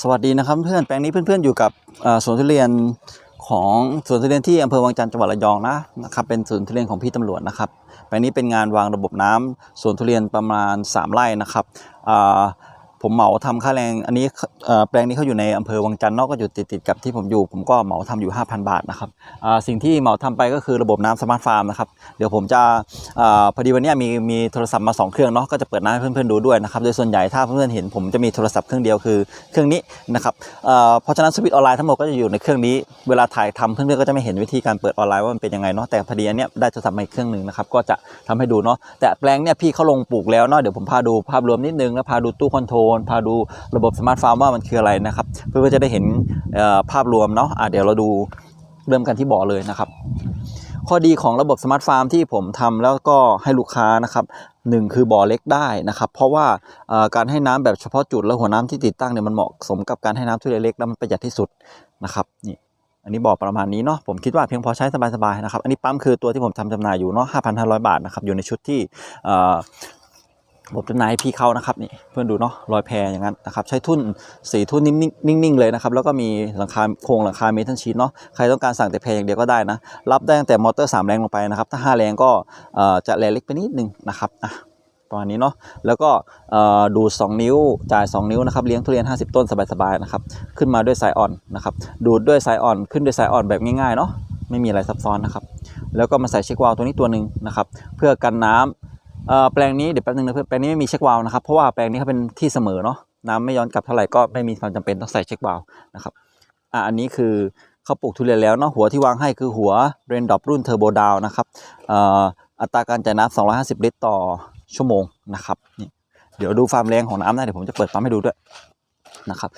สวัสดีนะครับเพื่อนแปลงนี้เพื่อนๆอยู่กับสวนทุเรียนของสวนทุเรียนที่อำเภอวังจันทร์จังหวัดระยองนะนะครับเป็นสวนทุเรียนของพี่ตำรวจนะครับแปลงนี้เป็นงานวางระบบน้ำสวนทุเรียนประมาณ 3 ไร่นะครับ ผมเหมาทำค่าแรงอันนี้แปลงนี้เขาอยู่ในอำเภอวังจันทร์นอกก็อยู่ติดๆกับที่ผมอยู่ ผมก็เหมาทำอยู่ 5,000 บาทนะครับสิ่งที่เหมาทำไปก็คือระบบน้ำสมาร์ทฟาร์มนะครับเดี๋ยวผมจะอพอดีวันนี้มีมีโทรศัพท์มาสองเครื่องเนาะก็จะเปิดน้าให้เพื่อนๆดูด้วยนะครับโดยส่วนใหญ่ถ้าเพื่อนๆเห็นผมจะมีโทรศัพท์เครื่องเดียวคือเครื่องนี้นะครับเพราะฉะนั้นสวิตช์ออนไลน์ทั้งหมดก็จะอยู่ในเครื่องนี้เวลาถ่ายทำเพื่อนๆก็จะไม่เห็นวิธีการเปิดออนไลน์ว่ามันเป็นยังไงเนาะแต่พอดีอันเนี้ยได้โทรศัพท์มาเครื่องหนึ่งนะครับก็จะทำให้ดูเนาะแต่แปลงเนี่ยพี่เขาลงปลูกแล้วเนาะเดี๋ยวผมพาดูภาพรวมนิดนึงแล้วพาดูตู้คอนโทรลพาดูระบบสมาร์ทฟาร์มว่ามันคืออะไรนะครับ เพื่อจะได้เห็นภาพรวมเนาะอะเดี๋ยวเราดูเริ่มกันที่บ่อเลยนะครับ ข้อดีของระบบสมาร์ทฟาร์มที่ผมทำแล้วก็ให้ลูกค้านะครับหนึ่งคือบ่อเล็กได้นะครับ เพราะว่าการให้น้ำแบบเฉพาะจุดและหัวน้ำที่ติดตั้งเนี่ยมันเหมาะสมกับการให้น้ำทุเรียนเล็กและมันประหยัดที่สุดนะครับนี่อันนี้บ่อประมาณนี้เนาะผมคิดว่าเพียงพอใช้สบายๆนะครับ อันนี้ปั๊มคือตัวที่ผมทำจำหน่ายอยู่เนาะ5,500 บาทนะครับอยู่ในชุดที่ เอ่อผมจำหน่ายพี่เขานะครับนี่เพื่อนดูเนาะรอยแพรอย่างนั้นนะครับใช้ทุ่นสีทุ่นนิ่งๆนิ่งเลยนะครับแล้วก็มีหลังคาโครงหลังคาเมทัลชีทเนาะใครต้องการสั่งแต่แพรอย่างเดียวก็ได้นะ รับได้ตั้งแต่มอเตอร์3แรงลงไปนะครับถ้า 5 แรงก็จะแรงเล็กไปนิดนึงนะครับอะประมาณนี้เนาะแล้วก็เอ่อดูด2นิ้วจ่าย 2 นิ้วนะครับเลี้ยงทุเรียน 50 ต้นสบายๆนะครับขึ้นมาด้วยสายอ่อนนะครับดูดด้วยสายอ่อนขึ้นด้วยสายอ่อนแบบง่ายๆเนาะไม่มีอะไรซับซ้อนนะครับแล้วก็มาใส่เช็ควาล์วตัวนี้ตัวหนึ่งนะครับเพื่อกันน้ำเอ่อ แปลงนี้เดี๋ยวแป๊บนึงนะเพื่อนแปลงนี้ไม่มีเช็ควาล์นะครับ เพราะว่าแปลงนี้เขาเป็นที่เสมอเนาะน้ำไม่ย้อนกลับเท่าไหร่ก็ไม่มีความจำเป็นต้องใส่เช็ควาล์นะครับอะอันนี้คือเขาปลูกทุเรียนแล้วเนาะหัวที่วางให้คือหัวเรนดอปรุ่นเทอร์โบดาวนะครับอ่ออัตราการจ่ายน้ำ250 ลิตรต่อชั่วโมงนะครับนี่เดี๋ยวดูความแรงของน้ำนะเดี๋ยวผมจะเปิดปั๊มให้ดูด้วย นะครับ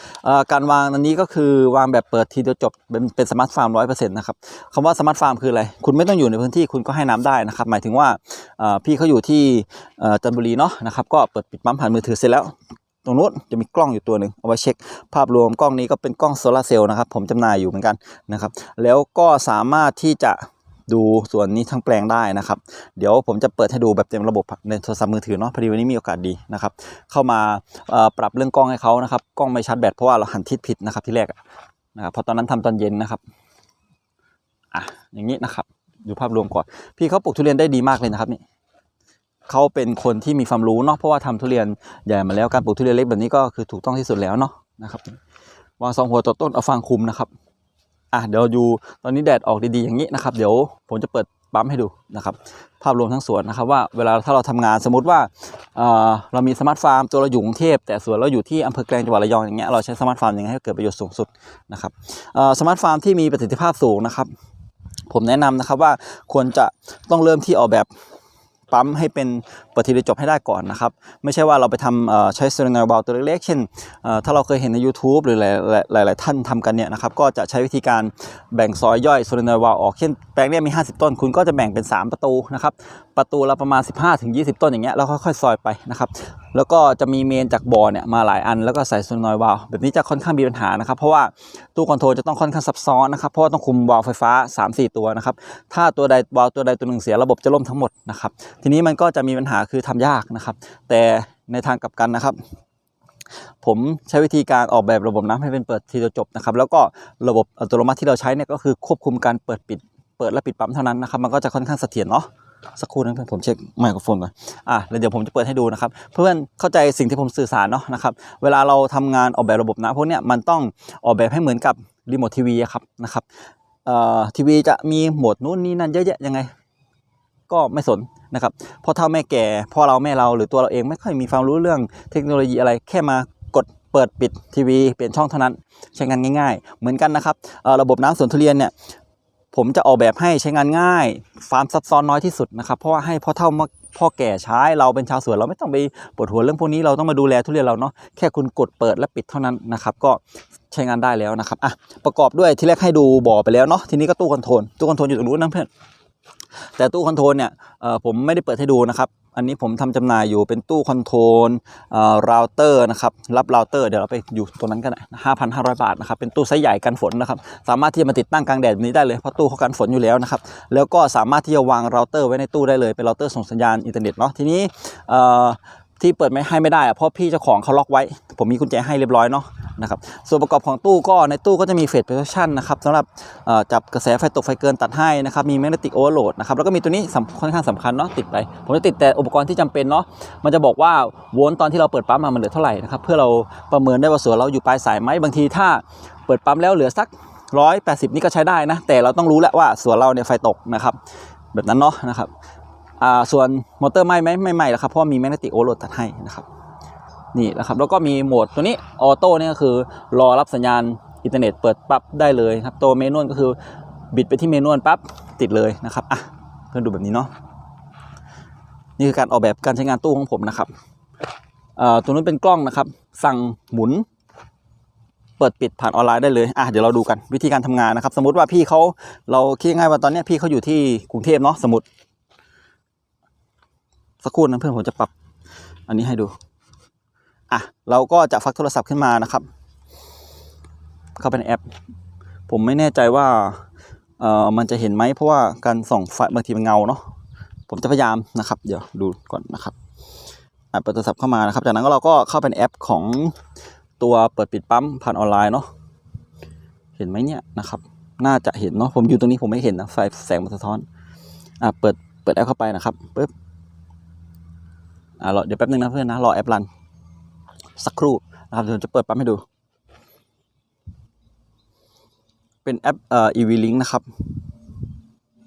การวางอันนี้ก็คือวางแบบเปิดทีเดียวจบเป็นเป็นสมาร์ทฟาร์มร้อยเปอร์เซ็นต์นะครับคำว่าสมาร์ทฟาร์มคืออะไร คุณไม่ต้องอยู่ในพื้นที่คุณก็ให้น้ำได้นะครับ หมายถึงว่าพี่เขาอยู่ที่จันทบุรีเนาะนะครับ ก็เปิดปิดปั๊มผ่านมือถือเสร็จแล้ว ตรงนู้นจะมีกล้องอยู่ตัวหนึ่งเอาไว้เช็ค ภาพรวมกล้องนี้ก็เป็นกล้องโซลาร์เซลล์นะครับ ผมจำหน่ายอยู่เหมือนกันนะครับ แล้วก็สามารถที่จะ ดูส่วนนี้ทั้งแปลงได้นะครับ เดี๋ยวผมจะเปิดให้ดูแบบเต็มระบบในโทรศัพท์มือถือเนาะพอดีวันนี้มีโอกาสดีนะครับเข้ามาปรับเรื่องกล้องให้เขานะครับ กล้องไม่ชาร์จแบตเพราะว่าเราหันทิศผิดนะครับที่แรกนะครับพราะตอนนั้นทำตอนเย็นนะครับอะอย่างนี้นะครับดูภาพรวมก่อน พี่เขาปลูกทุเรียนได้ดีมากเลยนะครับนี่เขาเป็นคนที่มีความรู้เนาะเพราะว่าทำทุเรียนใหญ่มาแล้วการปลูกทุเรียนเล็กแบบนี้ก็คือถูกต้องที่สุดแล้วเนาะนะครับวางสองหัวต่อต้นเอาฟางคุมนะครับ อะเดี๋ยวดูตอนนี้แดดออกดีๆอย่างนี้นะครับเดี๋ยวผมจะเปิดปั๊มให้ดูนะครับภาพรวมทั้งสวนนะครับว่าเวลาถ้าเราทำงานสมมติว่าเเรามีสมาร์ทฟาร์มตัวเราอยู่กรุงเทพแต่สวนเราอยู่ที่อำเภอแกลงจังหวัดระยองอย่างเงี้ยเราใช้สมาร์ทฟาร์มยังไงให้เกิดประโยชน์สูงสุดนะครับสมาร์ทฟาร์มที่มีประสิทธิภาพสูงนะครับ ผมแนะนำนะครับว่าควรจะต้องเริ่มที่ออกแบบ ปั๊มให้เป็นปฏิริจบให้ได้ก่อนนะครับ ไม่ใช่ว่าเราไปทำใช้โซลาร์บอลตัวเล็กๆ เช่น ถ้าเราเคยเห็นใน YouTube หรือหลายๆท่านทำกันเนี่ยนะครับ ก็จะใช้วิธีการแบ่งซอยย่อยโซลาร์บอลออก เช่นแปลงนี้มี 50 ต้น คุณก็จะแบ่งเป็น 3 ประตูนะครับประตูละประมาณ 15-20 ต้นอย่างเงี้ยแล้วค่อยๆซอยไปนะครับแล้วก็จะมีเมนจากบ่อเนี่ยมาหลายอันแล้วก็ใส่โซลาร์วาล์วแบบนี้จะค่อนข้างมีปัญหานะครับ เพราะว่าตู้คอนโทรลจะต้องค่อนข้างซับซ้อนนะครับเพราะว่าต้องคุมวาล์วไฟฟ้า 3-4 ตัวนะครับถ้าตัวใดวาล์วตัวใดตัวหนึ่งเสียระบบจะล่มทั้งหมดนะครับทีนี้มันก็จะมีปัญหาคือทำยากนะครับ แต่ในทางกลับกันนะครับผมใช้วิธีการออกแบบระบบน้ำให้เป็นเปิดทีเดียวจบนะครับแล้วก็ระบบอัตโนมัติที่เราใช้เนี่ยก็คือควบคุมการเปิดปิด เปิดและปิดปั๊มเท่านั้นนะครับมันก็จะค่อนข้างเสถียรเนาะ สักครู่นะเพื่อนผมเช็คไมโครโฟนก่อนอะแล้วเดี๋ยวผมจะเปิดให้ดูนะครับ เพื่อนเข้าใจสิ่งที่ผมสื่อสารเนาะนะครับ เวลาเราทำงานออกแบบระบบน้ำพวกเนี้ยมันต้องออกแบบให้เหมือนกับรีโมททีวีครับนะครับเอ่อทีวีจะมีโหมดนู้นนี่นั่นเยอะแยะยังไง ก็ไม่สนนะครับพ่อเท่าแม่แก่พ่อเราแม่เราหรือตัวเราเองไม่ค่อยมีความรู้เรื่องเทคโนโลยีอะไรแค่มากดเปิดปิดทีวีเปลี่ยนช่องเท่านั้น ใช้งานง่าย ๆ เหมือนกันนะครับเอ่อระบบน้ำสวนทุเรียนเนี่ย ผมจะออกแบบให้ใช้งานง่ายความซับซ้อนน้อยที่สุดนะครับ เพราะว่าให้พ่อเท่าพ่อแก่ใช้เราเป็นชาวสวนเราไม่ต้องไปปวดหัวเรื่องพวกนี้เราต้องมาดูแลทุเรียนเราเนาะแค่คุณกดเปิดและปิดเท่านั้นนะครับก็ใช้งานได้แล้วนะครับอะประกอบด้วยที่แรกให้ดูบ่อไปแล้วเนาะทีนี้ก็ตู้คอนโทรลตู้คอนโทรลอยู่ตรงนู้นนะเพื่อน แต่ตู้คอนโทรลเนี่ยผมไม่ได้เปิดให้ดูนะครับ อันนี้ผมทำจำหน่ายอยู่เป็นตู้คอนโทรลเอ่อราเตอร์นะครับ รับเราเตอร์เดี๋ยวเราไปอยู่ตรงนั้นกันห้าพันห้าร้อยบาทนะครับ เป็นตู้ไซส์ใหญ่กันฝนนะครับ สามารถที่จะมาติดตั้งกลางแดดแบบนี้ได้เลย เพราะตู้เขากันฝนอยู่แล้วนะครับ แล้วก็สามารถที่จะวางเราเตอร์ไว้ในตู้ได้เลย เป็นเราเตอร์ส่งสัญญาณอินเทอร์เน็ตเนาะ ทีนี้เอ่อที่เปิดไม่ให้ไม่ได้อะเพราะพี่เจ้าของเขาล็อกไว้ ผมมีกุญแจให้เรียบร้อยเนาะ นะครับส่วนประกอบของตู้ก็ในตู้ก็จะมีเฟสโปรดักชันนะครับสำหรับจับกระแสไฟตกไฟเกินตัดให้นะครับมีแมกเนติกโอเวอร์โหลดนะครับแล้วก็มีตัวนี้ค่อนข้างสำคัญเนาะติดไป ผมจะติดแต่อุปกรณ์ที่จำเป็นเนาะมันจะบอกว่าโวลต์ตอนที่เราเปิดปั๊มมามันเหลือเท่าไหร่นะครับเพื่อเราประเมินได้ว่าส่วนเราอยู่ปลายสายไหมบางทีถ้าเปิดปั๊มแล้วเหลือสัก 180 นี่ก็ใช้ได้นะแต่เราต้องรู้แหละว่าส่วนเราเนี่ยไฟตกนะครับแบบนั้นเนาะนะครับส่วนมอเตอร์ไหม้ไหมไม่ไหม้แล้วครับเพราะมีแมกเนติกโอเวอร์โหลดตัดให้นะครับ นี่นะครับแล้วก็มีโหมดตัวนี้ออโต้เนี่ยก็คือรอรับสัญญาณอินเทอร์เน็ตเปิดปั๊บได้เลยครับตัวเมนวลก็คือบิดไปที่เมนวลปั๊บติดเลยนะครับอะเพื่อนดูแบบนี้เนาะนี่คือการออกแบบการใช้งานตู้ของผมนะครับตัวนู้นเป็นกล้องนะครับ สั่งหมุน เปิดปิดผ่านออนไลน์ได้เลยอะเดี๋ยวเราดูกันวิธีการทำงานนะครับ สมมติว่าพี่เขาเราคิดง่ายว่าตอนนี้พี่เขาอยู่ที่กรุงเทพเนาะสมมติสักครู่นะเพื่อนผมจะปรับ อันนี้ให้ดู อะเราก็จะฟักโทรศัพท์ขึ้นมานะครับ เข้าไปในแอป ผมไม่แน่ใจว่าเอ่อมันจะเห็นไหมเพราะว่าการส่องไฟบางทีมันเงาเนาะผมจะพยายามนะครับ เดี๋ยวดูก่อนนะครับอะเปิดโทรศัพท์เข้ามานะครับ จากนั้นก็เราก็เข้าไปในแอปของตัวเปิดปิดปั๊มผ่านออนไลน์เนาะเห็นไหมเนี่ยนะครับ น่าจะเห็นเนาะผมอยู่ตรงนี้ผมไม่เห็นนะไฟแสงมันสะท้อนอะเปิดเปิดแอปเข้าไปนะครับปึ๊บอะรอเดี๋ยวแป๊บนึงนะเพื่อนนะรอแอปรัน สักครู่นะครับเดี๋ยวจะเปิดปั๊มให้ดู เป็นแอปเอ่อ EV Link นะครับ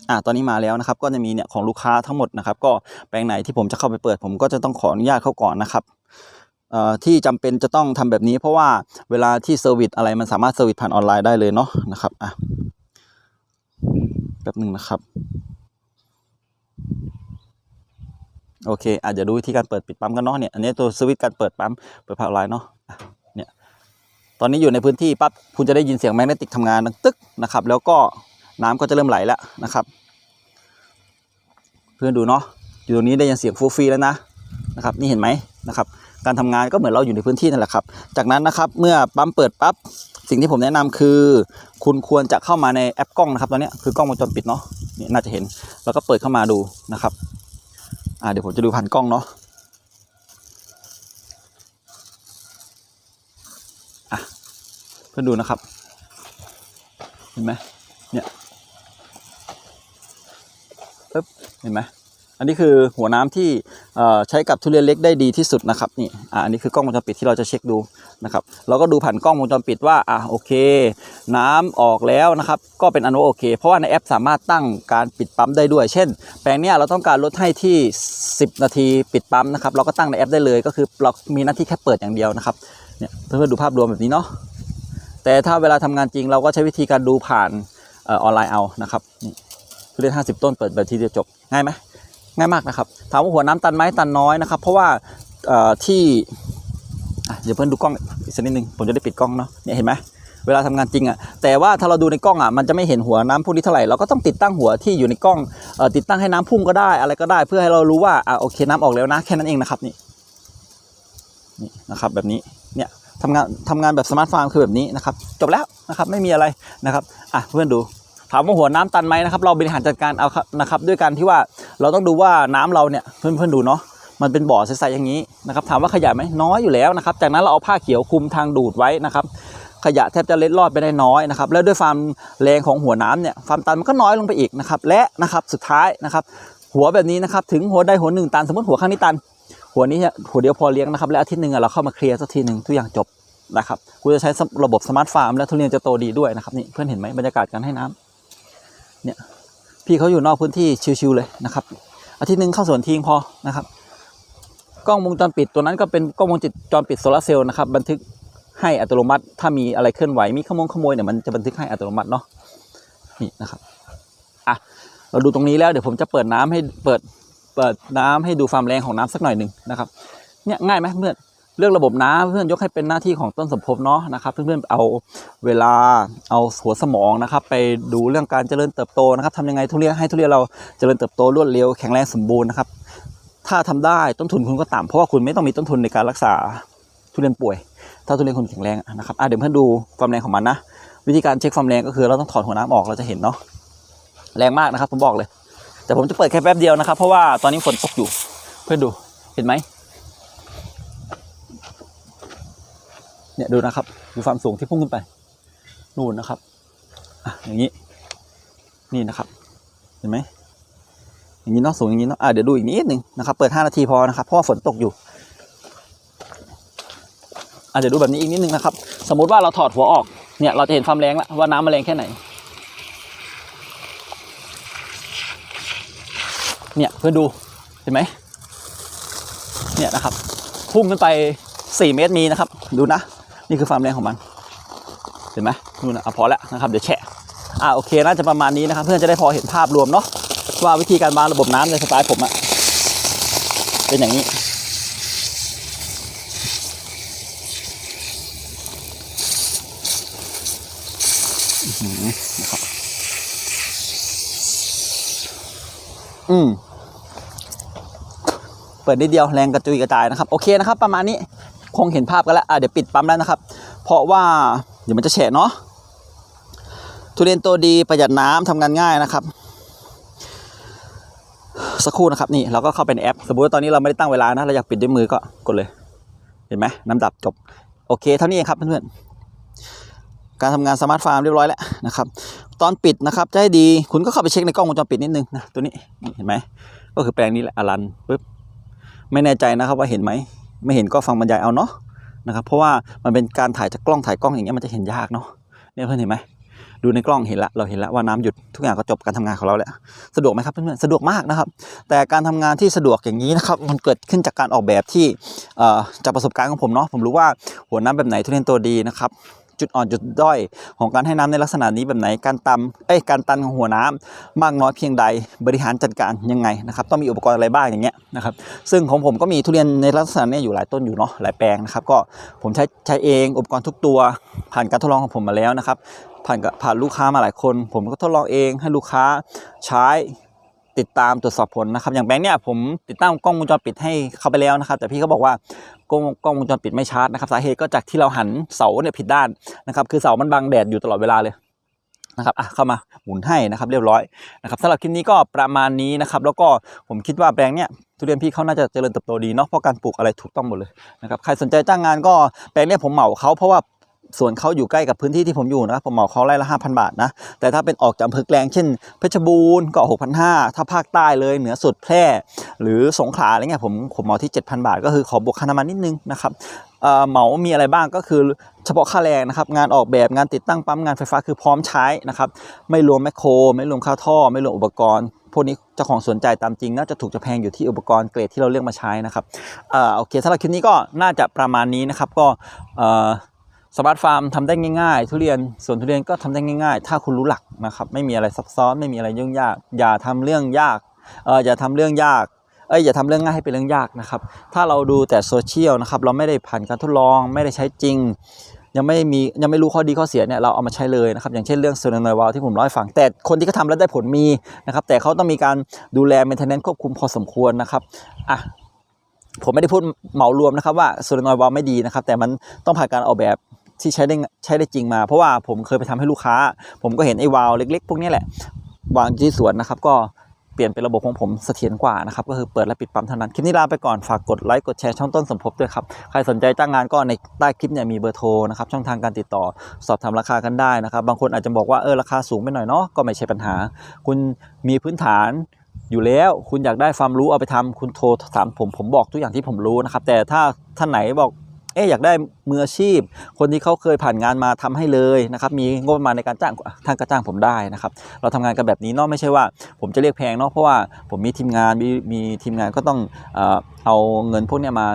อ่าตอนนี้มาแล้วนะครับ ก็จะมีเนี่ยของลูกค้าทั้งหมดนะครับ ก็แปลงไหนที่ผมจะเข้าไปเปิด ผมก็จะต้องขออนุญาตเขาก่อนนะครับเอ่อที่จำเป็นจะต้องทำแบบนี้ เพราะว่าเวลาที่เซอร์วิสอะไรมันสามารถเซอร์วิสผ่านออนไลน์ได้เลยเนาะนะครับอะแป๊บหนึ่งนะครับ โอเคอาจจะเดี๋ยวดูวิธีการเปิดปิดปั๊มกันเนาะเนี่ยอันนี้ตัวสวิตช์การเปิดปั๊มเปิดผ่านออนไลน์เนาะเนี่ยตอนนี้อยู่ในพื้นที่ปั๊บคุณจะได้ยินเสียงแมกเนติกทำงานดังตึกนะครับ แล้วก็น้ำก็จะเริ่มไหลแล้วนะครับ เพื่อนดูเนาะอยู่ตรงนี้ได้ยินเสียงฟูฟีแล้วนะนะครับ นี่เห็นไหมนะครับการทำงานก็เหมือนเราอยู่ในพื้นที่นั่นแหละครับ จากนั้นนะครับเมื่อปั๊มเปิดปั๊บสิ่งที่ผมแนะนำคือ คุณควรจะเข้ามาในแอปกล้องนะครับตอนนี้คือกล้องวงจรปิดเนาะนี่น่าจะเห็นแล้วก็เปิดเข้ามาดูนะครับ อ่าเดี๋ยวผมจะดูผ่านกล้องเนาะอะเพื่อนดูนะครับ เห็นไหมเนี่ยปึ๊บเห็นไหม อันนี้คือหัวน้ำที่ใช้กับทุเรียนเล็กได้ดีที่สุดนะครับนี่อันนี้คือกล้องวงจรปิดที่เราจะเช็คดูนะครับเราก็ดูผ่านกล้องวงจรปิดว่าอะโอเค น้ำออกแล้วนะครับก็เป็นอันว่าโอเค เพราะว่าในแอปสามารถตั้งการปิดปั๊มได้ด้วย เช่น แปลงเนี้ยเราต้องการลดให้ที่ 10 นาทีปิดปั๊มนะครับเราก็ตั้งในแอปได้เลยก็คือเรามีหน้าที่แค่เปิดอย่างเดียวนะครับเนี่ยเพื่อนๆดูภาพรวมแบบนี้เนาะแต่ถ้าเวลาทำงานจริงเราก็ใช้วิธีการดูผ่านออออนไลน์เอานะครับนี่ทุเรียน50 ต้นเปิดแบบทีเดียวจบง่ายไหม ง่ายมากนะครับ ถามว่าหัวน้ำตันไหมตันน้อยนะครับ เพราะว่าที่เดี๋ยวเพื่อนดูกล้องอีกสักนิดนึงผมจะได้ปิดกล้องเนาะเนี่ยเห็นไหมเวลาทำงานจริงอะ่ะแต่ว่าถ้าเราดูในกล้องอะ่ะมันจะไม่เห็นหัวน้ำพวกนี้เท่าไหร่เราก็ต้องติดตั้งหัวที่อยู่ในกล้องอติดตั้งให้น้ำพุ่งก็ได้ อะไรก็ได้เพื่อให้เรารู้ว่าอะโอเคน้ำออกแล้วนะแค่นั้นเองนะครับนี่นี่นะครับแบบนี้เนี่ยทำงานทำงานแบบสมาร์ทฟาร์มคือแบบนี้นะครับจบแล้วนะครับไม่มีอะไรนะครับอะเพื่อนดู ถามว่าหัวน้ำตันไหมนะครับ เราบริหารจัดการเอาครับนะครับ ด้วยการที่ว่าเราต้องดูว่าน้ำเราเนี่ยเพื่อนเพื่อนๆดูเนาะมันเป็นบ่อใสๆอย่างนี้นะครับ ถามว่าขยะไหมน้อยอยู่แล้วนะครับ จากนั้นเราเอาผ้าเขียวคุมทางดูดไว้นะครับขยะแทบจะเล็ดลอดไปได้น้อยนะครับ แล้วด้วยความแรงของหัวน้ำเนี่ยความตันมันก็น้อยลงไปอีกนะครับ และนะครับสุดท้ายนะครับ หัวแบบนี้นะครับ ถึงหัวใดหัวหนึ่งตันสมมติหัวข้างนี้ตัน หัวนี้เนี่ยหัวเดียวพอเลี้ยงนะครับ และอาทิตย์หนึ่งเราเข้ามาเคลียร์สักทีหนึ่งทุกอย่างจบนะครับกูจะใช้ระบบสมาร์ทฟาร์มและทุเรียนจะโตดีด้วยนะครับนี่เพื่อนเห็นไหมบรรยากาศการให้น้ำ เนี่ยพี่เขาอยู่นอกพื้นที่ชิวๆเลยนะครับ อาทิตย์หนึ่งเข้าสวนทิ้งพอนะครับ กล้องวงจรปิดตัวนั้นก็เป็นกล้องวงจรปิดโซลาร์เซลล์นะครับบันทึกให้อัตโนมัติ ถ้ามีอะไรเคลื่อนไหวมีขโมยขโมยเนี่ยมันจะบันทึกให้อัตโนมัติเนาะนี่นะครับอะเราดูตรงนี้แล้วเดี๋ยวผมจะเปิดน้ำให้เปิดเปิดน้ำให้ดูความแรงของน้ำสักหน่อยหนึ่งนะครับเนี่ยง่ายไหมเพื่อน เรื่องระบบน้ำเพื่อนยกให้เป็นหน้าที่ของต้นสมภพเนาะนะครับ เพื่อนๆเอาเวลาเอาหัวสมองนะครับ ไปดูเรื่องการเจริญเติบโตนะครับทำยังไงทุเรียนให้ทุเรียนเราเจริญเติบโตรวดเร็วแข็งแรงสมบูรณ์นะครับ ถ้าทำได้ต้นทุนคุณก็ต่ำเพราะว่าคุณไม่ต้องมีต้นทุนในการรักษาทุเรียนป่วย ถ้าทุเรียนคุณแข็งแรงนะครับเดี๋ยวเพื่อนดูความแรงของมันนะวิธีการเช็คความแรงก็คือเราต้องถอดหัวน้ำออกเราจะเห็นเนาะแรงมากนะครับผมบอกเลย แต่ผมจะเปิดแค่แป๊บเดียวนะครับ เพราะว่าตอนนี้ฝนตกอยู่ เพื่อนดูเห็นไหม เนี่ยดูนะครับดูความสูงที่พุ่งขึ้นไปนู่นนะครับอะอย่างนี้ นี่นะครับ เห็นไหมอย่างนี้เนาะสูงอย่างนี้เนาะอะเดี๋ยวดูอีกนิดหนึ่งนะครับเปิด5นาทีพอนะครับเพราะว่าฝนตกอยู่อะเดี๋ยวดูแบบนี้อีกนิดนึงนะครับ สมมุติว่าเราถอดหัวออก เนี่ยเราจะเห็นความแรงแล้วว่าน้ำมันแรงแค่ไหน เนี่ยเพื่อนดูเห็นไหมเนี่ยนะครับ พุ่งขึ้นไป 4 เมตรมีนะครับ ดูนะ นี่คือความแรงของมัน เห็นไหมนู่นอะพอแล้วนะครับ เดี๋ยวแฉะอ่าโอเคน่าจะประมาณนี้นะครับ เพื่อนจะได้พอเห็นภาพรวมเนาะว่าวิธีการวางระบบน้ำในสไตล์ผมอะเป็นอย่างนี้อื้อหือนะครับอืม เปิดนิดเดียวแรงกระจุยกระจายนะครับ โอเคนะครับ ประมาณนี้ คงเห็นภาพกันแล้วอะเดี๋ยวปิดปั๊มแล้วนะครับ เพราะว่าเดี๋ยวมันจะแฉะเนาะทุเรียนตัวดีประหยัดน้ำทำงานง่ายนะครับ สักครู่นะครับนี่เราก็เข้าไปในแอป สมมติว่าตอนนี้เราไม่ได้ตั้งเวลานะเราอยากปิดด้วยมือก็กดเลย เห็นไหมน้ำดับจบ โอเค เท่านี้เองครับเพื่อนๆการทำงานสมาร์ทฟาร์มเรียบร้อยแล้วนะครับ ตอนปิดนะครับจะให้ดีคุณก็เข้าไปเช็คในกล้องวงจรปิดนิดนึงนะตัวนี้เห็นไหมก็คือแปลงนี้แหละอลันปุ๊บไม่แน่ใจนะครับว่าเห็นไหม ไม่เห็นก็ฟังบรรยายเอาเนาะนะครับเพราะว่ามันเป็นการถ่ายจากกล้องถ่ายกล้องอย่างเงี้ยมันจะเห็นยากเนาะเนี่ยเพื่อนเห็นไหมดูในกล้องเห็นละเราเห็นละว่าน้ำหยุดทุกอย่างก็จบการทำงานของเราแล้วสะดวกไหมครับเพื่อนๆสะดวกมากนะครับ แต่การทำงานที่สะดวกอย่างนี้นะครับมันเกิดขึ้นจากการออกแบบที่จากประสบการณ์ของผมเนาะผมรู้ว่าหัวน้ำแบบไหนทุเรียนตัวดีนะครับ จุดอ่อนจุดด้อย ของการให้น้ำในลักษณะนี้แบบไหนการตำเอ้ยการตันของหัวน้ำมากน้อยเพียงใดบริหารจัดการยังไงนะครับต้องมีอุปกรณ์อะไรบ้างอย่างเงี้ยนะครับซึ่งของผมก็มีทุเรียนในลักษณะนี้อยู่หลายต้นอยู่เนาะหลายแปลงนะครับก็ผมใช้ใช้เองอุปกรณ์ทุกตัวผ่านการทดลองของผมมาแล้วนะครับผ่านผ่านลูกค้ามาหลายคน ผมก็ทดลองเองให้ลูกค้าใช้ ติดตามตรวจสอบผลนะครับ อย่างแบงค์เนี่ยผมติดตั้งกล้องวงจรปิดให้เขาไปแล้วนะครับ แต่พี่เขาบอกว่ากล้องกล้องวงจรปิดไม่ชาร์จนะครับสาเหตุก็จากที่เราหันเสาเนี่ยผิดด้านนะครับคือเสามันบังแดดอยู่ตลอดเวลาเลยนะครับอะเข้ามาหมุนให้นะครับเรียบร้อยนะครับสำหรับคลิปนี้ก็ประมาณนี้นะครับ แล้วก็ผมคิดว่าแปลงเนี่ยทุเรียนพี่เขาน่าจะเจริญเติบโตดีเนาะเพราะการปลูกอะไรถูกต้องหมดเลยนะครับใครสนใจจ้างงานก็แปลงเนี่ยผมเหมาเขาเพราะว่า ส่วนเขาอยู่ใกล้กับพื้นที่ที่ผมอยู่นะผมเหมาเขาไร่ละ5,000บาทนะ แต่ถ้าเป็นออกจากอำเภอแกลงเช่น เพชรบูรณ์ก็6,500ถ้าภาคใต้เลยเหนือสุดแพร่ หรือสงขลาอะไรเงี้ยผมผมเหมาที่ 7,000 บาท ก็คือขอบวกค่าน้ำมันนิดนึงนะครับเหมามีอะไรบ้างก็คือเฉพาะค่าแรงนะครับ งานออกแบบงานติดตั้งปั๊มงานไฟฟ้าคือพร้อมใช้นะครับ ไม่รวมแมคโคร ไม่รวมค่าท่อ ไม่รวมอุปกรณ์พวกนี้เจ้าของสนใจตามจริง น่าจะถูกจะแพงอยู่ที่อุปกรณ์เกรดที่เราเลือกมาใช้นะครับเอ่อโอเคสำหรับคลิปนี้ก็น่าจะประมาณนี้นะครับก็เอ่อ สมาร์ทฟาร์มทำได้ง่ายๆ ทุเรียนสวนทุเรียนก็ทำได้ง่ายๆ ถ้าคุณรู้หลักนะครับไม่มีอะไรซับซ้อนไม่มีอะไรยุ่งยาก อย่าทำเรื่องยากเอออย่าทำเรื่องยากเอ้ยอย่าทำเรื่องง่ายให้เป็นเรื่องยากนะครับ ถ้าเราดูแต่โซเชียลนะครับเราไม่ได้ผ่านการทดลองไม่ได้ใช้จริง ยังไม่มียังไม่รู้ข้อดีข้อเสียเนี่ยเราเอามาใช้เลยนะครับ อย่างเช่นเรื่องโซนานอยวาลที่ผมเล่าให้ฟังแต่คนที่เขาทำแล้วได้ผลมีนะครับ แต่เขาต้องมีการดูแล maintenance ควบคุมพอสมควรนะครับอะผมไม่ได้พูดเหมารวมนะครับว่าโซลานอยวาลไม่ดีนะครับ แต่มันต้องผ่านการออกแบบ ที่ใช้ได้ใช้ได้จริงมา เพราะว่าผมเคยไปทำให้ลูกค้า ผมก็เห็นไอ้วาลเล็ก ๆ พวกนี้แหละ วางที่สวนนะครับ ก็เปลี่ยนเป็นระบบของผมเสถียรกว่านะครับ ก็คือเปิดและปิดปั๊มเท่านั้น คลิปนี้ลาไปก่อน ฝากกดไลค์กดแชร์ช่องต้นสมภพด้วยครับ ใครสนใจจ้างงานก็ในใต้คลิปเนี่ยมีเบอร์โทรนะครับ ช่องทางการติดต่อสอบถามราคากันได้นะครับ บางคนอาจจะบอกว่าเออราคาสูงไปหน่อยเนาะ ก็ไม่ใช่ปัญหา คุณมีพื้นฐานอยู่แล้วคุณอยากได้ความรู้เอาไปทำคุณโทรถามผมผมบอกทุกอย่างที่ผมรู้นะครับแต่ถ้าท่านไหนบอก เอ๊ะอยากได้มืออาชีพ คนที่เขาเคยผ่านงานมาทำให้เลยนะครับมีงบประมาณในการจ้างท่านก็จ้างผมได้นะครับเราทำงานกันแบบนี้เนาะไม่ใช่ว่า ผมจะเรียกแพงเนาะเพราะว่าผมมีทีมงานมีมีทีมงานก็ต้องเอ่อเอาเงินพวกนี้มา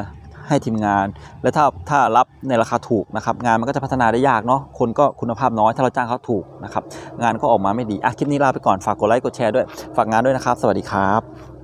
ให้ทีมงาน แล้วถ้าถ้ารับในราคาถูกนะครับงานมันก็จะพัฒนาได้ยากเนาะคนก็คุณภาพน้อย ถ้าเราจ้างเขาถูกนะครับงานก็ออกมาไม่ดีอะคลิปนี้ลาไปก่อนฝากกดไลค์กดแชร์ด้วยฝากงานด้วยนะครับ สวัสดีครับ